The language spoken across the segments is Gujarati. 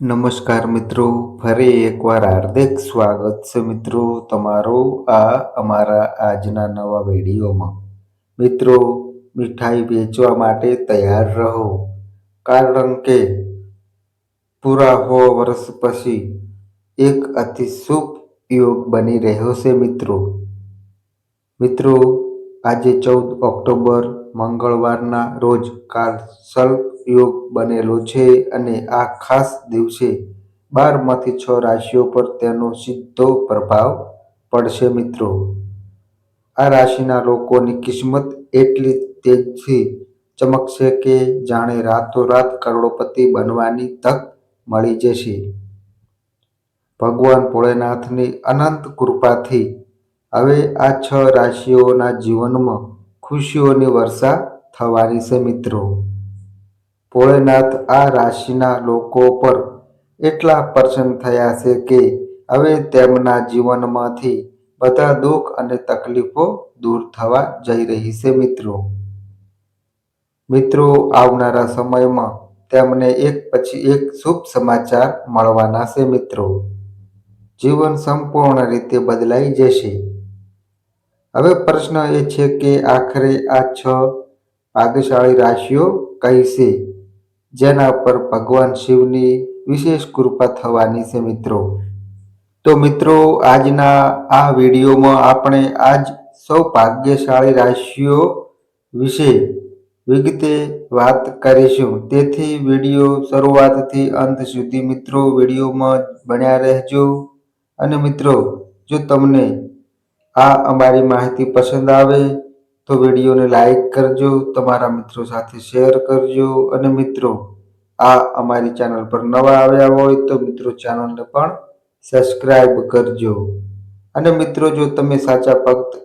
નમસ્કાર મિત્રો, ફરી એકવાર હાર્દિક સ્વાગત છે મિત્રો તમારું આ અમારા આજના નવા વિડીયોમાં. મિત્રો, મીઠાઈ વેચવા માટે તૈયાર રહો, કારણ કે પૂરા હો વર્ષ પછી એક અતિ શુભ યોગ બની રહ્યો છે મિત્રો. મિત્રો, આજે ચૌદ ઓક્ટોબર, મંગળવારના રોજ કાલ સલ્પ યોગ બનેલો છે અને આ ખાસ દિવસે બારમાંથી છ રાશિઓ પર તેનો સીધો પ્રભાવ પડશે મિત્રો. આ રાશિના લોકોની કિસ્મત એટલી તેજથી ચમકશે કે જાણે રાતોરાત કરોડપતિ બનવાની તક મળી જશે. ભગવાન ભોળેનાથની અનંત કૃપાથી હવે આ છ રાશિઓના જીવનમાં ખુશીઓની વર્ષા થવાની છે મિત્રો. ભોળેનાથ આ રાશિના લોકો પર એટલા પ્રસન્ન થયા છે કે હવે તેમના જીવનમાંથી બધા દુઃખ અને તકલીફો દૂર થવા જઈ રહી છે મિત્રો. મિત્રો, આવનારા સમયમાં તેમને એક પછી એક શુભ સમાચાર મળવાના છે મિત્રો. જીવન સંપૂર્ણ રીતે બદલાઈ જશે. હવે પ્રશ્ન એ છે કે આખરે આ છ ભાગ્યશાળી રાશિઓ છે? જેના પર ભગવાન શિવની વિશેષ કૃપા થવાની છે મિત્રો. તો મિત્રો, આજના આ વિડીયોમાં આપણે આજ સૌ ભાગ્યશાળી રાશિઓ વિશે વિગતે વાત કરીશું. તેથી વીડિયો શરૂઆતથી અંત સુધી મિત્રો વિડીયોમાં બન્યા રહેજો. અને મિત્રો, જો તમને આ અમારી માહિતી પસંદ આવે તો વિડીયોને લાઈક કરજો, તમારા મિત્રો સાથે શેર કરજો અને મિત્રો, આ અમારી ચેનલ પર નવા આવ્યા હોય તો મિત્રો ચેનલને પણ સબસ્ક્રાઈબ કરજો. અને મિત્રો, જો તમે સાચા ભક્ત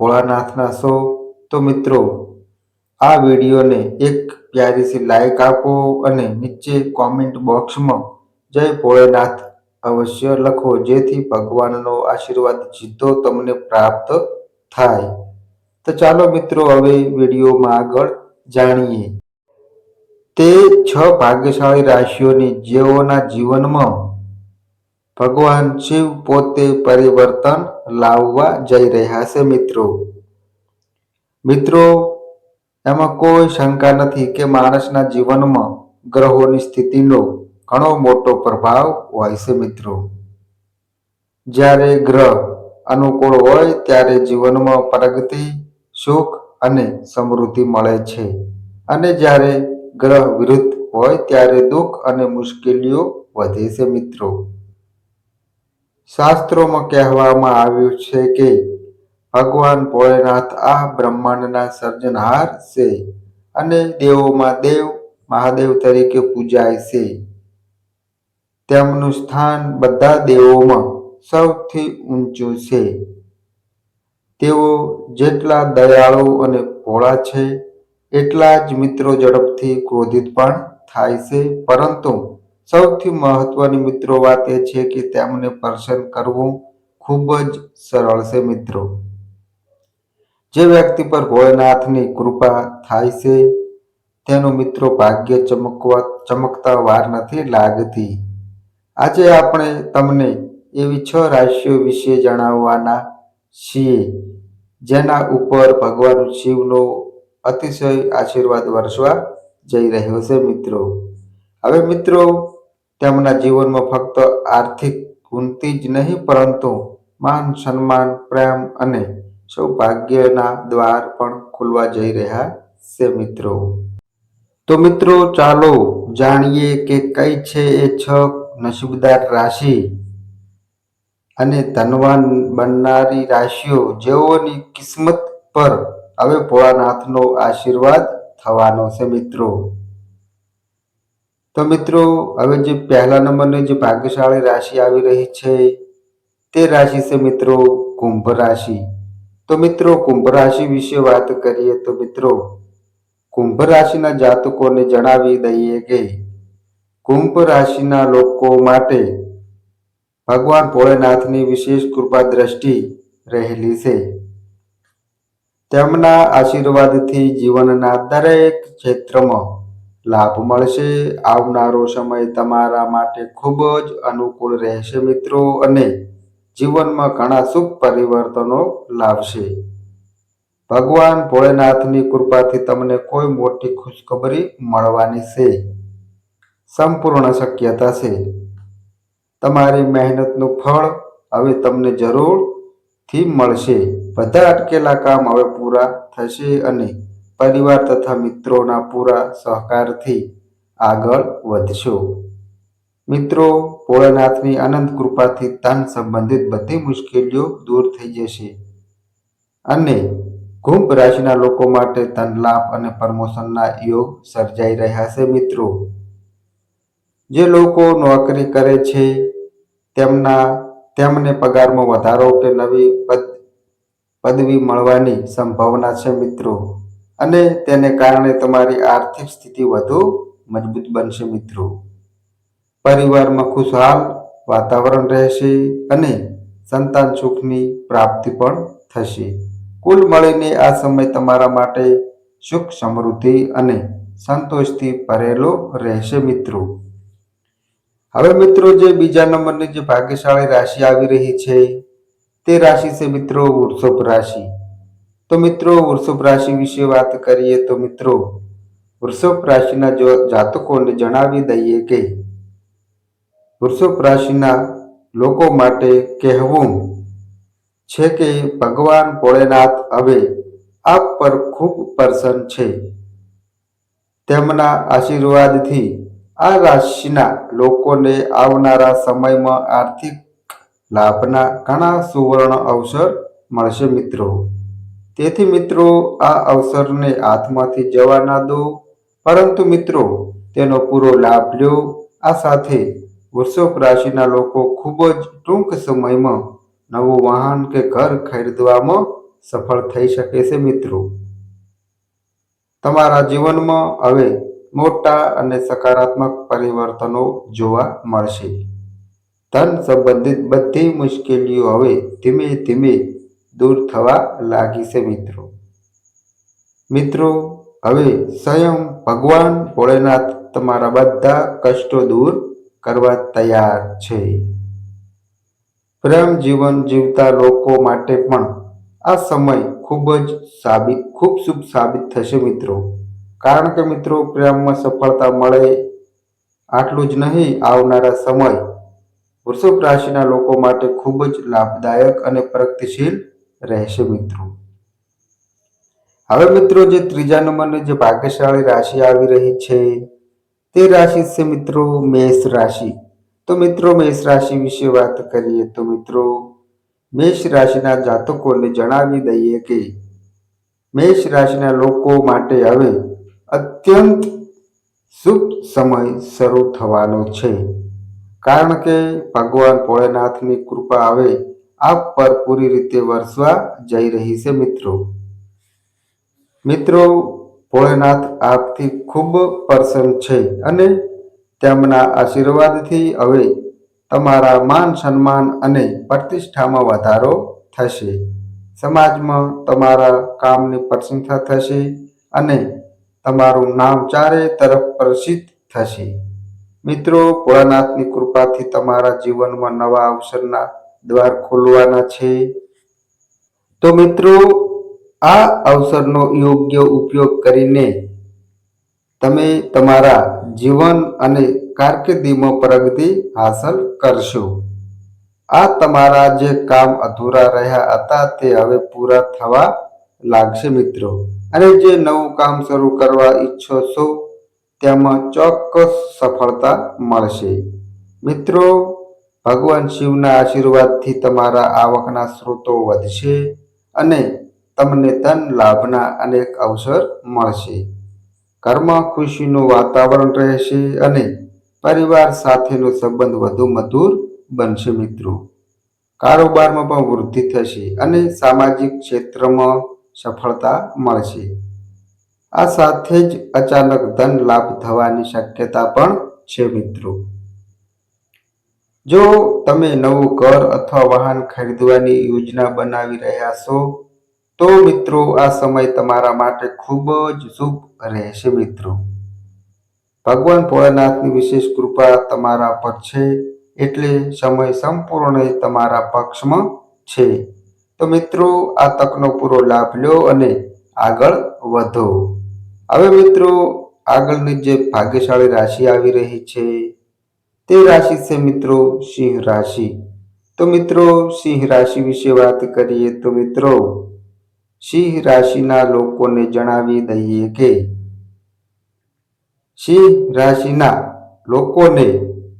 ભોળાનાથના છો, તો મિત્રો, આ વિડીયોને એક પ્યારી સી લાઈક આપો અને નીચે કોમેન્ટ બોક્સમાં જય ભોળેનાથ અવશ્ય લખો, જેથી ભગવાનનો આશીર્વાદ સીધો તમને પ્રાપ્ત થાય. તો ચાલો મિત્રો હવે વિડીયોમાં આગળ જાણીએ. તે છ ભાગ્યશાળી રાશિઓની જેઓના જીવનમાં ભગવાન શિવ પોતે પરિવર્તન લાવવા જઈ રહ્યા છે મિત્રો. મિત્રો, એમાં કોઈ શંકા નથી કે માણસના જીવનમાં ગ્રહોની સ્થિતિનો ઘણો મોટો પ્રભાવ હોય છે મિત્રો. જ્યારે ગ્રહ અનુકૂળ હોય ત્યારે જીવનમાં પ્રગતિ સુખ અને સમૃદ્ધિ મળે છે. અને જ્યારે ગ્રહ વિરુદ્ધ હોય ત્યારે દુઃખ અને મુશ્કેલીઓ વધે છે મિત્રો. શાસ્ત્રોમાં કહેવામાં આવ્યું છે કે ભગવાન ભોળેનાથ આ બ્રહ્માંડના સર્જનહાર છે અને દેવોમાં દેવ, મહાદેવ તરીકે પૂજાય છે. તેમનું સ્થાન બધા દેવોમાં સૌથી ઊંચું છે. તેઓ જેટલા દયાળુ અને ભોળા છે, એટલા જ મિત્રો ઝડપથી ક્રોધિત પણ થાય છે. પરંતુ સૌથી મહત્વની મિત્રો વાત એ છે કે તેમને પ્રસન્ન કરવું ખૂબ જ સરળ છે મિત્રો. જે વ્યક્તિ પર ભોળેનાથની કૃપા થાય છે, તેનો મિત્રો ભાગ્ય ચમકવા, ચમકતા વાર નથી લાગતી. આજે આપણે તમને એવી છ રાશિઓ વિશે જણાવવાના છીએ જેના ઉપર ભગવાન શિવનો અતિશય આશીર્વાદ વરસવા જઈ રહ્યો છે મિત્રો. હવે મિત્રો, તેમના જીવનમાં ફક્ત આર્થિક ઉન્નતિ જ નહીં, પરંતુ માન, સન્માન, પ્રેમ અને સૌભાગ્યના દ્વાર પણ ખુલવા જઈ રહ્યા છે મિત્રો. તો મિત્રો, ચાલો જાણીએ કે કઈ છે એ છ નસીબદાર રાશિ. અને ધનવાન બનનારી રાશિઓ જેઓની કિસ્મત પર હવે ભોળાનાથનો આશીર્વાદ થવાનો છે મિત્રો. તો મિત્રો, હવે જે પહેલા નંબરની જે ભાગ્યશાળી રાશિ આવી રહી છે, તે રાશિ છે મિત્રો કુંભ રાશિ. તો મિત્રો, કુંભ રાશિ વિશે વાત કરીએ તો મિત્રો, કુંભ રાશિના જાતકોને જણાવી દઈએ કે કુંભ રાશિના લોકો માટે ભગવાન ભોળેનાથની વિશેષ કૃપા દ્રષ્ટિ રહેલી છે. તેમના આશીર્વાદથી જીવનના દરેક ક્ષેત્રમાં લાભ મળશે. આવનારો સમય તમારા માટે ખૂબ જ અનુકૂળ રહેશે મિત્રો અને જીવનમાં ઘણા શુભ પરિવર્તનો લાવશે. ભગવાન ભોળેનાથની કૃપાથી તમને કોઈ મોટી ખુશખબરી મળવાની છે. સંપૂર્ણ શક્યતા છે. તમારી મહેનતનું ફળ હવે તમને જરૂરથી મળશે. બધા અટકેલા કામ હવે પૂરા થશે અને પરિવાર તથા મિત્રોના પૂરા સહકારથી આગળ વધશો. મિત્રો, ભોળાનાથની અનંત કૃપાથી તન સંબંધિત બધી મુશ્કેલીઓ દૂર થઈ જશે અને કુંભ રાશિના લોકો માટે ધન લાભ અને પ્રમોશનના યોગ સર્જાઈ રહ્યા છે મિત્રો. જે લોકો નોકરી કરે છે, તેમના, તેમને પગારમાં વધારો કે નવી પદ, પદવી મળવાની સંભાવના છે મિત્રો. અને તેને કારણે તમારી આર્થિક સ્થિતિ વધુ મજબૂત બનશે મિત્રો. પરિવારમાં ખુશહાલ વાતાવરણ રહેશે અને સંતાન સુખની પ્રાપ્તિ પણ થશે. કુલ મળીને આ સમય તમારા માટે સુખ સમૃદ્ધિ અને સંતોષથી ભરેલો રહેશે મિત્રો. હવે મિત્રો જે બીજા નંબરની જે ભાગ્યશાળી રાશિ આવી રહી છે, તે રાશિ છે મિત્રો વૃષભ રાશિ. તો મિત્રો વૃષભ રાશિ વિશે વાત કરીએ તો મિત્રો, વૃષભ રાશિના જો જાતકોને જણાવી દઈએ કે, વૃષભ રાશિના લોકો માટે કહેવું છે કે ભગવાન ભોળેનાથ હવે આપ પર ખૂબ પ્રસન્ન છે. તેમના આશીર્વાદથી આ રાશિના લોકોને આવનારા સમયમાં આર્થિક લાભના ઘણા સુવર્ણ અવસર મળશે મિત્રો. તેથી મિત્રો, આ અવસરને હાથમાંથી જવા ના દો. પરંતુ મિત્રો, તેનો પૂરો લાભ લ્યો આ સાથે વૃષભ રાશિના લોકો ખૂબ જ ટૂંક સમયમાં નવું વાહન કે ઘર ખરીદવામાં સફળ થઈ શકે છે મિત્રો. તમારા જીવનમાં હવે મોટા અને સકારાત્મક પરિવર્તનો જોવા મળશે. ધન સંબંધિત બધી મુશ્કેલીઓ હવે ધીમે ધીમે દૂર થવા લાગી છે મિત્રો. મિત્રો, હવે સ્વયં ભગવાન ભોળેનાથ તમારા બધા કષ્ટો દૂર કરવા તૈયાર છે. પ્રેમ જીવન જીવતા લોકો માટે પણ આ સમય ખૂબ જ સાબિત, ખૂબ શુભ સાબિત થશે મિત્રો. કારણ કે મિત્રો, પ્રેમમાં સફળતા મળે આટલું જ નહીં, આવનારા સમય વૃષભ રાશિના લોકો માટે ખૂબ જ લાભદાયક અને પ્રગતિશીલ રહેશે મિત્રો. હવે મિત્રો, જે ત્રીજા નંબરની જે ભાગ્યશાળી રાશિ આવી રહી છે, તે રાશિ છે મિત્રો મેષ રાશિ. તો મિત્રો, મેષ રાશિ વિશે વાત કરીએ તો મિત્રો, મેષ રાશિના જાતકોને જણાવી દઈએ કે મેષ રાશિના લોકો માટે હવે અત્યંત શુભ સમય શરૂ થવાનો છે. કારણ કે ભગવાન ભોળેનાથની કૃપા હવે આપ પર પૂરી રીતે વરસવા જઈ રહી છે મિત્રો. મિત્રો, ભોળેનાથ આપથી ખૂબ પ્રસન્ન છે અને તેમના આશીર્વાદથી હવે તમારા માન સન્માન અને પ્રતિષ્ઠામાં વધારો થશે. સમાજમાં તમારા કામની પ્રશંસા થશે અને તમારું નામ ચારે તરફ પ્રસિદ્ધ થશે. મિત્રો, ભોળાનાથની કૃપાથી તમારા જીવનમાં નવા અવસરના દ્વાર ખોલવાના છે. તો મિત્રો, આ અવસરનો યોગ્ય ઉપયોગ કરીને તમે તમારા જીવન અને કારકિર્દીમાં પ્રગતિ હાંસલ કરશો. આ તમારા જે કામ અધૂરા રહ્યા હતા તે હવે પૂરા થવા લાગશે મિત્રો. અને જે નવું કામ શરૂ કરવા ઈચ્છો છો, તેમાં ચોક્કસ સફળતા મળશે. મિત્રો, ભગવાન શિવના આશીર્વાદથી તમારા આવકના સ્ત્રોતો વધશે અને તમને ધન, લાભના અનેક અવસર મળશે. ઘરમાં ખુશીનું વાતાવરણ રહેશે અને પરિવાર સાથેનો સંબંધ વધુ મધુર બનશે મિત્રો. કારોબારમાં પણ વૃદ્ધિ થશે અને સામાજિક ક્ષેત્રમાં સફળતા મળશે. આ સાથે જ અચાનક ધન લાભ થવાની શક્યતા પણ છે મિત્રો. જો તમે નવું ઘર અથવા વાહન ખરીદવાની યોજના બનાવી રહ્યા છો, તો મિત્રો આ સમય તમારા માટે ખૂબ જ શુભ રહેશે મિત્રો. ભગવાન ભોળાનાથની વિશેષ કૃપા તમારા પર છે, એટલે સમય સંપૂર્ણ તમારા પક્ષમાં છે. તો મિત્રો, આ તકનો પૂરો લાભ લ્યો અને આગળ વધો. હવે મિત્રો, આગળની જે ભાગ્યશાળી રાશિ આવી રહી છે, તે રાશિ છે મિત્રો સિંહ રાશિ. તો મિત્રો, સિંહ રાશિ વિશે વાત કરીએ તો મિત્રો, સિંહ રાશિના લોકોને જણાવી દઈએ કે, સિંહ રાશિના લોકોને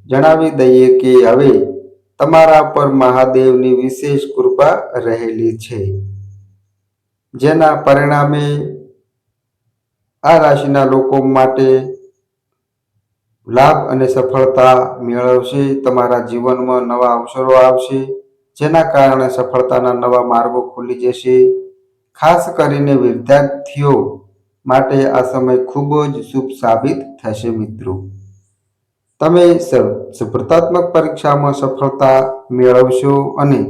જણાવી દઈએ કે હવે તમારા પર મહાદેવની વિશેષ કૃપા રહેલી છે. જેના પરિણામે આ રાશિના લોકો માટે લાભ અને સફળતા મેળવશે, તમારા જીવનમાં નવા અવસરો આવશે, જેના કારણે સફળતાના નવા માર્ગો ખુલી જશે. ખાસ કરીને વિદ્યાર્થીઓ માટે આ સમય ખૂબ જ શુભ સાબિત થશે મિત્રો. તમે સ્પર્ધાત્મક પરીક્ષામાં સફળતા મેળવશો અને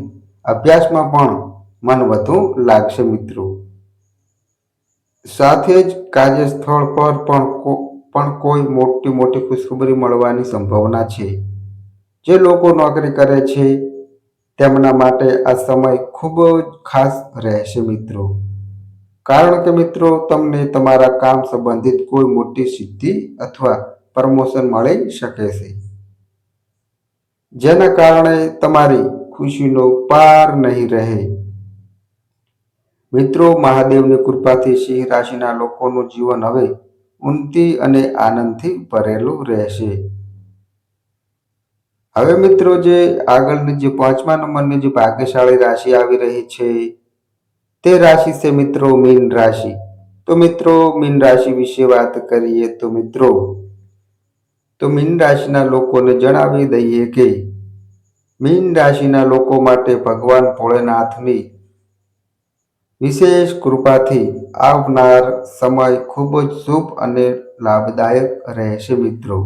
અભ્યાસમાં પણ મન વધુ લાગશે મિત્રો. સાથે જ કાર્યસ્થળ પર પણ પણ કોઈ મોટી મોટી ખુશખબરી મળવાની સંભાવના છે. જે લોકો નોકરી કરે છે, તેમના માટે આ સમય ખૂબ જ ખાસ રહેશે મિત્રો. કારણ કે મિત્રો, તમને તમારા કામ સંબંધિત કોઈ મોટી સિદ્ધિ અથવા પ્રમોશન મળી શકે છે. જેના કારણે તમારી ખુશીનો પાર નહીં રહે. મિત્રો, મહાદેવની કૃપાથી સિંહ રાશિના લોકોનું જીવન હવે ઉન્નતિ અને આનંદથી ભરેલું રહેશે. હવે મિત્રો, જે આગળની જે પાંચમા નંબરની જે ભાગ્યશાળી રાશિ આવી રહી છે, તે રાશિ છે મિત્રો મીન રાશિ. તો મિત્રો, મીન રાશિ વિશે વાત કરીએ તો મિત્રો તો મીન રાશિના લોકોને જણાવી દઈએ કે મીન રાશિના લોકો માટે ભગવાન ભોળેનાથની વિશેષ કૃપાથી આવનાર સમય ખૂબ જ શુભ અને લાભદાયક રહેશે મિત્રો.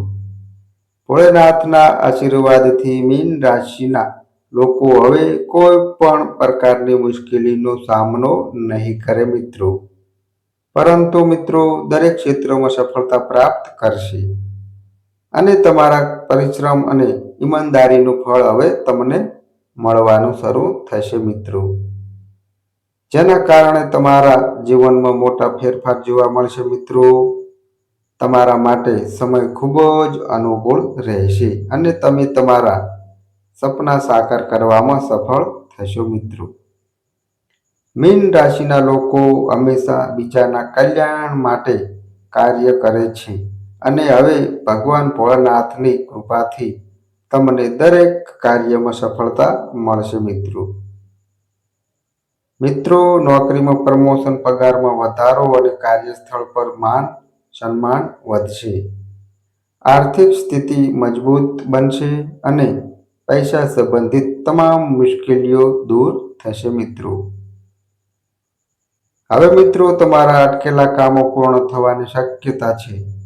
ભોળેનાથના આશીર્વાદથી મીન રાશિના લોકો હવે કોઈ પણ પ્રકારની મુશ્કેલીનો સામનો નહીં કરે મિત્રો. પરંતુ મિત્રો દરેક ક્ષેત્રમાં સફળતા પ્રાપ્ત કરશે. અને તમારા પરિશ્રમ અને ઈમાનદારીનું ફળ હવે તમને મળવાનું શરૂ થશે મિત્રો. જેના કારણે તમારા જીવનમાં મોટા ફેરફાર જોવા મળશે મિત્રો. તમારા માટે સમય ખૂબ જ અનુકૂળ રહેશે અને તમે તમારા સપના સાકાર કરવામાં સફળ થશો મિત્રો. મીન રાશિના લોકો હંમેશા બીજાના કલ્યાણ માટે કાર્ય કરે છે. અને હવે ભગવાન ભોળાનાથની કૃપાથી તમને દરેક કાર્યમાં સફળતા મળશે મિત્રો. મિત્રો, નોકરીમાં પ્રમોશન પગારમાં વધારો અને કાર્યસ્થળ પર માન, સન્માન વધશે. આર્થિક સ્થિતિ મજબૂત બનશે અને પૈસા સંબંધિત તમામ મુશ્કેલીઓ દૂર થશે મિત્રો. હવે મિત્રો, તમારા અટકેલા કામો પૂર્ણ થવાની શક્યતા છે.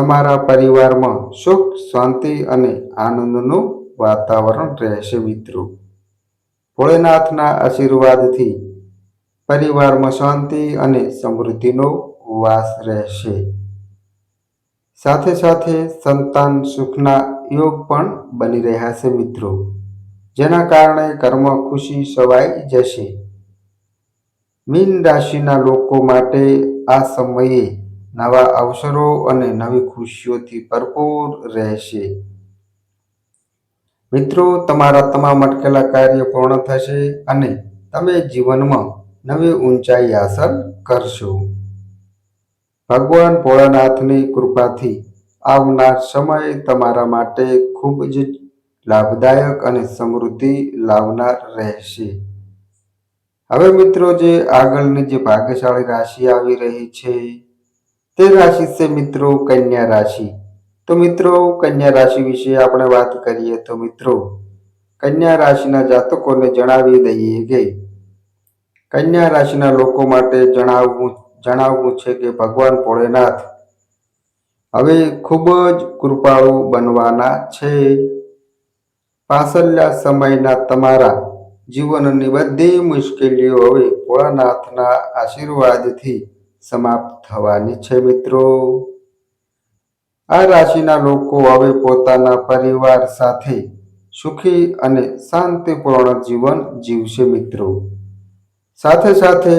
તમારા પરિવારમાં સુખ, શાંતિ અને આનંદનું વાતાવરણ રહેશે મિત્રો. ભોળેનાથના આશીર્વાદથી પરિવારમાં શાંતિ અને સમૃદ્ધિનો વાસ રહેશે. સાથે સાથે સંતાન સુખના યોગ પણ બની રહ્યા છે મિત્રો. જેના કારણે કર્મ ખુશી સવાઈ જશે. મીન રાશિના લોકો માટે આ સમયે નવા અવસરો અને નવી ખુશીઓથી ભરપૂર રહેશે. મિત્રો, તમારા તમામ અટકેલા કાર્ય પૂર્ણ થશે અને તમે જીવનમાં નવી ઊંચાઈ હાંસલ કરશો. ભગવાન ભોળાનાથની કૃપાથી આવનાર સમય તમારા માટે ખૂબ જ લાભદાયક અને સમૃદ્ધિ લાવનાર રહેશે. હવે મિત્રો, જે આગળની જે ભાગ્યશાળી રાશિ આવી રહી છે તે રાશિ છે મિત્રો કન્યા રાશિ. તો મિત્રો, કન્યા રાશિ વિશે આપણે વાત કરીએ તો મિત્રો, કન્યા રાશિના જાતકોને જણાવી દઈએ કે કન્યા રાશિના લોકો માટે જણાવવું જણાવવું છે કે ભગવાન ભોળેનાથ હવે ખૂબ જ કૃપાળુ બનવાના છે. પાછળના સમયના તમારા જીવનની બધી મુશ્કેલીઓ હવે ભોળાનાથના આશીર્વાદથી સમાપ્ત થવાની છે મિત્રો. આ રાશિના લોકો હવે પોતાના પરિવાર સાથે સુખી અને શાંતિપૂર્ણ જીવન જીવશે મિત્રો. સાથે સાથે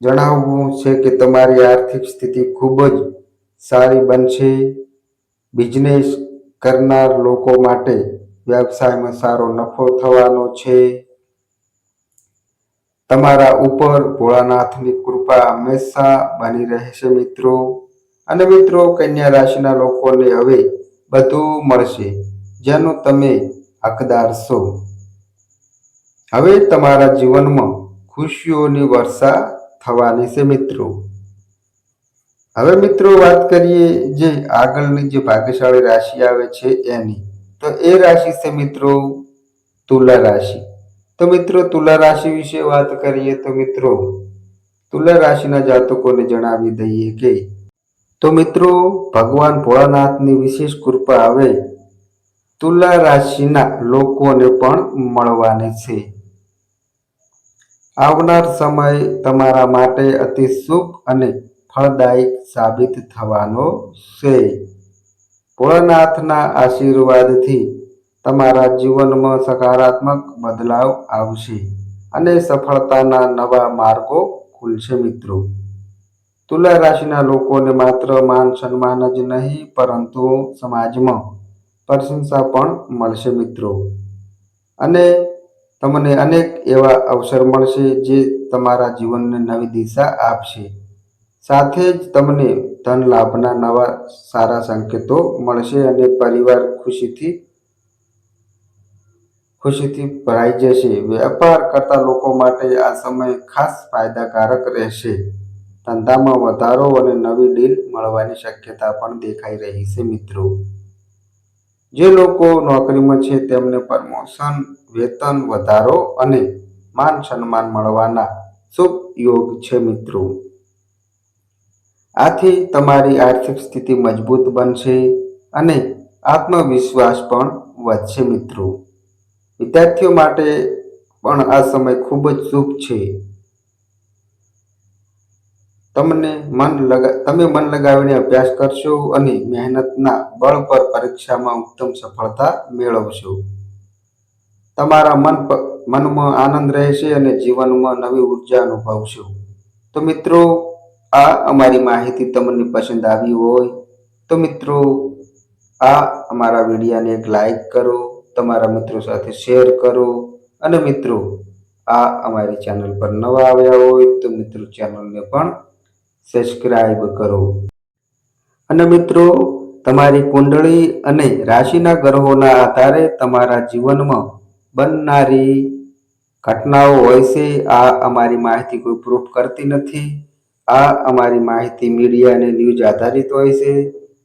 જણાવવું છે કે તમારી આર્થિક સ્થિતિ ખૂબ જ સારી બનશે. બિઝનેસ કરનાર લોકો માટે વ્યવસાયમાં સારો નફો થવાનો છે. તમારા ઉપર ભોળાનાથની કૃપા હંમેશા બની રહેશે મિત્રો. અને મિત્રો, કન્યા રાશિના લોકોને હવે બધું મળશે, જેનું તમે હકદાર છો. હવે તમારા જીવનમાં ખુશીઓની વર્ષા થવાની છે મિત્રો. હવે મિત્રો, વાત કરીએ જે આગળની જે ભાગ્યશાળી રાશિ આવે છે એની. તો એ રાશિ છે મિત્રો, તુલા રાશિ. તો મિત્રો, તુલા રાશિ વિશે વાત કરીએ તો મિત્રો, તુલા રાશિના જાતકોને જણાવી દઈએ કે, તો મિત્રો, ભગવાન ભોળાનાથની વિશેષ કૃપા હવે તુલા રાશિના લોકોને પણ મળવાની છે. આવનાર સમય તમારા માટે અતિ શુભ અને ફળદાયક સાબિત થવાનો છે. ભોળાનાથના આશીર્વાદથી તમારા જીવનમાં સકારાત્મક બદલાવ આવશે અને સફળતાના નવા માર્ગો ખુલશે મિત્રો. તુલા રાશિના લોકોને માત્ર માન સન્માન જ નહીં, પરંતુ સમાજમાં પ્રશંસા પણ મળશે મિત્રો. અને તમને અનેક એવા અવસર મળશે જે તમારા જીવનને નવી દિશા આપશે. સાથે જ તમને ધન લાભના નવા સારા સંકેતો મળશે અને પરિવાર ખુશીથી ખુશીથી ભરાઈ જશે. વેપાર કરતા લોકો માટે આ સમય ખાસ ફાયદાકારક રહેશે. ધંધામાં વધારો અને નવી ડીલ મળવાની શક્યતા પણ દેખાઈ રહી છે મિત્રો. જે લોકો નોકરીમાં છે તેમને પ્રમોશન, વેતન, વધારો અને માન સન્માન મળવાના શુભ યોગ છે મિત્રો. આથી તમારી આર્થિક સ્થિતિ મજબૂત બનશે અને આત્મવિશ્વાસ પણ વધશે મિત્રો. વિદ્યાર્થીઓ માટે પણ આ સમય ખૂબ જ શુભ છે. તમને મન લગા, તમે મન લગાવીને અભ્યાસ કરશો અને મહેનતના બળ પર પરીક્ષામાં ઉત્તમ સફળતા મેળવશો. તમારા મન મનમાં આનંદ રહેશે અને જીવનમાં નવી ઊર્જા અનુભવશો. તો મિત્રો, આ અમારી માહિતી તમને પસંદ આવી હોય તો મિત્રો, આ અમારા વિડીયાને એક લાઈક કરો તમારા મિત્રો સાથે શેર કરો. અને મિત્રો, આ અમારી ચેનલ પર નવા આવ્યા હોય તો મિત્રો ચેનલને પણ સબસ્ક્રાઈબ કરો. અને મિત્રો, તમારી કુંડળી અને રાશિના ગ્રહોના આધારે તમારા જીવનમાં બનનારી ઘટનાઓ હોય છે, આ અમારી માહિતી કોઈ પ્રૂફ કરતી નથી. આ અમારી માહિતી મીડિયા અને ન્યૂઝ આધારિત હોય છે.